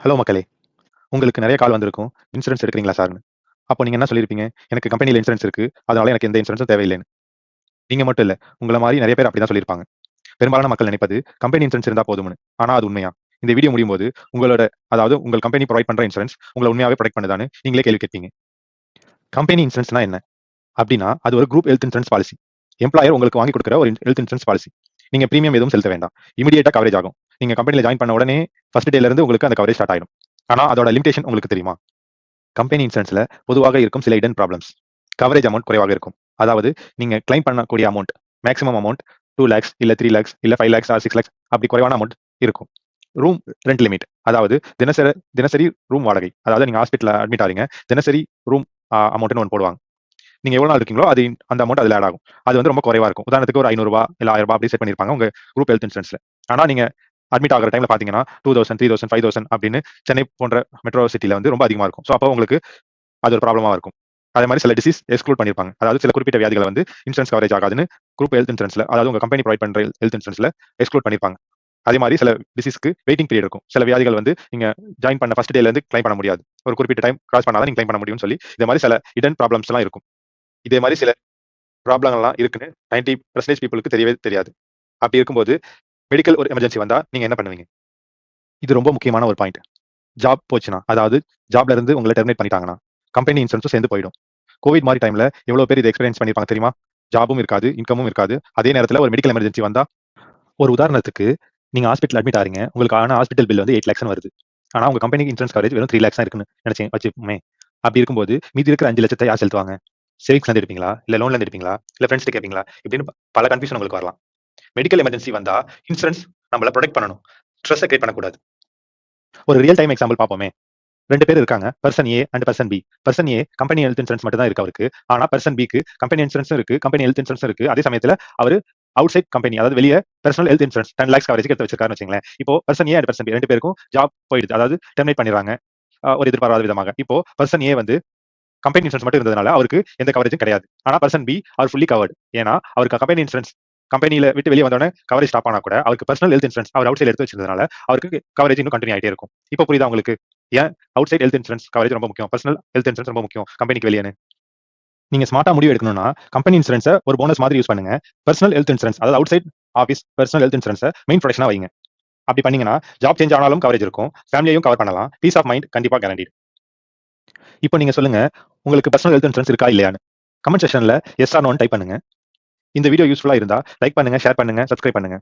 Hello மக்களே! உங்களுக்கு நிறைய கால் வந்திருக்கும். இன்சூரன்ஸ் எடுக்கிறீங்களா சார்னு அப்போ நீங்கள் என்ன சொல்லியிருப்பீங்க? எனக்கு கம்பெனியில் இன்சூரன்ஸ் இருக்கு. அதனால எனக்கு எந்த இன்சூரன்ஸும் தேவையில்லைன்னு. நீங்கள் மட்டும் இல்லை உங்களை மாதிரி நிறைய பேர் அப்படிதான் சொல்லியிருப்பாங்க. பெரும்பாலான மக்கள் நினைப்பது, கம்பெனி இன்சூரன்ஸ் இருந்தால் போதும்னு. ஆனால் அது உண்மையா? இந்த வீடியோ முடியும் போது உங்களோட அதாவது உங்கள் கம்பெனி ப்ரொவைட் பண்ணுற இன்சூரன்ஸ் உங்களை உண்மையாகவே ப்ரொடெக்ட் பண்ணுதான்னு நீங்களே கேள்வி கேட்பீங்க. கம்பெனி இன்சூரன்ஸ்னா என்ன? அப்படின்னா, அது ஒரு group health insurance policy. Employer உங்களுக்கு வாங்கி கொடுக்குற ஒரு ஹெல்த் இன்சூரன்ஸ் பாலிசி. நீங்க பிரீமியம் எதுவும் செலுத்த வேண்டாம். இமீடியட்டாக கவரேஜ் ஆகும். நீங்க கம்பெனியில் ஜாயின் பண்ண உடனே ஃபர்ஸ்ட் டேல இருந்து உங்களுக்கு அந்த கவரேஜ் ஸ்டார்ட் ஆயிடும். ஆனா அதோட லிமிடேஷன் உங்களுக்கு தெரியுமா? கம்பெனி இன்சூரன்ஸ்ல பொதுவாக இருக்கும் சில இடன் ப்ராப்ளம்ஸ். கவரேஜ் அமௌண்ட் குறைவாக இருக்கும். அதாவது நீங்க கிளைம் பண்ணக்கூடிய amount maximum amount two lakhs இல்ல த்ரீ லேக்ஸ் இல்ல ஃபைவ் லேக்ஸ் ஆர் 6 லேக்ஸ் அப்படி குறைவான அமௌண்ட் இருக்கும். ரூம் ரெண்ட் லிமிட் அதாவது தினசரி தினசரி ரூம் வாடகை. அதாவது நீங்க ஹாஸ்பிட்டல் அட்மிட் ஆறீங்க. தினசரி ரூம் அமௌண்ட்னு ஒன்று போடுவாங்க. நீங்க எவ்வளவு நாள் இருக்கீங்களோ அது அந்த அமௌண்ட் அதுல ஆட் ஆகும். அது வந்து ரொம்ப குறைவா இருக்கும். உதாரணத்துக்கு ஒரு ரூ. 500 இல்ல ஆயிரம் ரூபாய் அப்படி செட் பண்ணிருப்பாங்க உங்க குரூப் ஹெல்த் இன்சூரன்ஸ்ல. ஆனா நீங்க அட்மிட் ஆகிற டைம்ல பாத்தீங்கன்னா 2000, 3000, 5000 அப்படின்னு சென்னை போன்ற மெட்ரோ சிட்டில வந்து ரொம்ப அதிகமா இருக்கும். ஸோ அப்போ உங்களுக்கு அது ஒரு ப்ராப்ளமா இருக்கும். அதே மாதிரி சில டிசீஸ் எக்ஸ்க்ளூட் பண்ணிருப்பாங்க அதாவது சில குறிப்பிட்ட வியாதிகளை வந்து இன்சூரன்ஸ் கவரேஜ் ஆகாதுன்னு குரூப் ஹெல்த் இன்சூரன்ஸ்ல அதாவது உங்க கம்பெனி ப்ரொவைட் பண்ற ஹெல்த் இன்சூரன்ஸ்ல எக்ஸ்க்ளூட் பண்ணிருப்பாங்க அதே மாதிரி சில டிசீஸ்க்கு வெயிட்டிங் பீரியட் இருக்கும். சில வியாதிகள் வந்து நீங்க ஜாயின் பண்ண ஃபர்ஸ்ட் டேல இருந்து கிளைம் பண்ண முடியாது. ஒரு குறிப்பிட்ட டைம் கிராஸ் பண்ணா நீங்க கிளைம் பண்ண முடியும்னு சொல்லி, இதே மாதிரி சில இடன் ப்ராப்ளம்ஸ் எல்லாம் இருக்கும். இதே மாதிரி சில ப்ராப்ளம் எல்லாம் இருக்குன்னு நைன்டி பர்சன்டேஜ் பீப்புளுக்கு தெரியவே தெரியாது. அப்படி இருக்கும்போது மெடிக்கல் ஒரு எமர்ஜென்சி வந்தா நீங்க என்ன பண்ணுவீங்க? இது ரொம்ப முக்கியமான ஒரு பாயிண்ட். ஜாப் போச்சுன்னா, அதாவது ஜாப்ல இருந்து உங்களை டெர்மினேட் பண்ணிட்டாங்கன்னா, கம்பெனி இன்சூரன்ஸும் சேர்ந்து போயிடும். கோவிட் மாதிரி டைம்ல எவ்வளவு பேர் இது எக்ஸ்பீரியன்ஸ் பண்ணிருப்பாங்க தெரியுமா? ஜாபும் இருக்காது, இன்கமும் இருக்காது. அதே நேரத்துல ஒரு மெடிக்கல் எமர்ஜென்சி வந்தா ஒரு உதாரணத்துக்கு நீங்க ஹாஸ்பிட்டல் அட்மிட் ஆறீங்க. உங்களுக்கான ஹாஸ்பிட்டல் பில் வந்து எயிட் லேக்ஸ் வருது. ஆனா உங்க கம்பெனி இன்சூரன்ஸ் கவரேஜ் வெறும் த்ரீ லேக்ஸ் தான் இருக்குன்னு நினைச்சு வச்சுமே அப்படி இருக்கும்போது மீதி இருக்கிற அஞ்சு லட்சத்தை யார் செலுத்துவாங்க? சேவிங்ஸ்ல இருந்து எடுப்பீங்களா? இல்ல லோன்ல இருந்து எடுப்பீங்களா? இல்ல ஃப்ரெண்ட்ஸ் கேட்பீங்களா? இப்படின்னு பல கன்ஃபியூஷன் உங்களுக்கு வரலாம். மெடிக்கல் எமர்ஜென்சி வந்தா இன்சூரன்ஸ் நம்மள ப்ரொடெக்ட் பண்ணணும். ஸ்ட்ரெஸ்ஸ கிரியேட் பண்ணக்கூடாது. ஒரு ரியல் டைம் எக்ஸாம்பிள் பார்ப்போமே. ரெண்டு பேர் இருக்காங்க. Person A and person B. Person A company health insurance மட்டும் தான் இருக்கு அவருக்கு. ஆனா பர்சன் பிக்கு கம்பெனி இன்சூரன்ஸ் இருக்கு, கம்பெனி ஹெல்த் இன்சூரன்ஸ் இருக்கு. அதே சமயத்துல அவரு அவுட் சைட் கம்பெனி அதாவது வெளியே personal health insurance 10 lakhs coverage எடுத்து வச்சிருக்காருன்னு வச்சுங்களேன் இப்போ person A and person B ரெண்டு பேருக்கும் ஜாப் போயிடுது. அதாவது டெர்மினேட் பண்ணிடுறாங்க. ஒரு எதிர்பாராத விதமாக. இப்போ பர்சன் ஏ வந்து கம்பெனி இன்சூரன்ஸ் மட்டும் இருந்ததுனால அவருக்கு எந்த கவரேஜும் கிடையாது. ஆனா பர்சன் பி அவர் ஃபுல்லி கவர்டு ஏன்னா அவருக்கு கம்பெனி இன்சூரன்ஸ் கம்பெனியில விட்டு வெளியே வந்தோடனே கவரேஜ் ஸ்டாப் ஆனா கூட அவருக்கு பர்சனல் ஹெல்த் இன்சூரன்ஸ் அவர் அவுட் சைட்ல எடுத்து வச்சிருந்தனால அவருக்கு கவரேஜ் இன்னும் கண்டினியூ ஆகிட்டே இருக்கும். இப்போ புரியுதா உங்களுக்கு? ஏன் outside health insurance coverage ரொம்ப முக்கியம். பர்சனல் ஹெல்த் இன்சூரன்ஸ் ரொம்ப முக்கியம். கம்பெனிக்கு வெளியன்னு. நீங்க ஸ்மார்ட்டா முடிவு எடுக்கணும்னா, கம்பெனி இன்சூரன்ஸை ஒரு போனஸ் மாதிரி யூஸ் பண்ணுங்க. பர்சனல் ஹெல்த் இன்சூரன்ஸ் அதாவது outside office personal health இன்சூரன்ஸை மெயின் ப்ரொடக்ஷனா வைங்க. அப்படி பண்ணீங்கன்னா, ஜாப் சேஞ்ச் ஆனாலும் கவரேஜ் இருக்கும். ஃபேமிலியையும் கவர் பண்ணலாம். பீஸ் ஆஃப் மைண்ட் கண்டிப்பா கேரண்டீட். இப்போ நீங்க சொல்லுங்க, உங்களுக்கு பர்சனல் ஹெல்த் இன்சூரன்ஸ் இருக்கா இல்லையான்னு? கமெண்ட் செஷன்ல எஸ் ஆர் நோன்னு டைப் பண்ணுங்க. இந்த வீடியோ யூஸ்ஃபுல்லா இருந்தா லைக் பண்ணுங்க, ஷேர் பண்ணுங்க, சப்ஸ்கிரைப் பண்ணுங்க.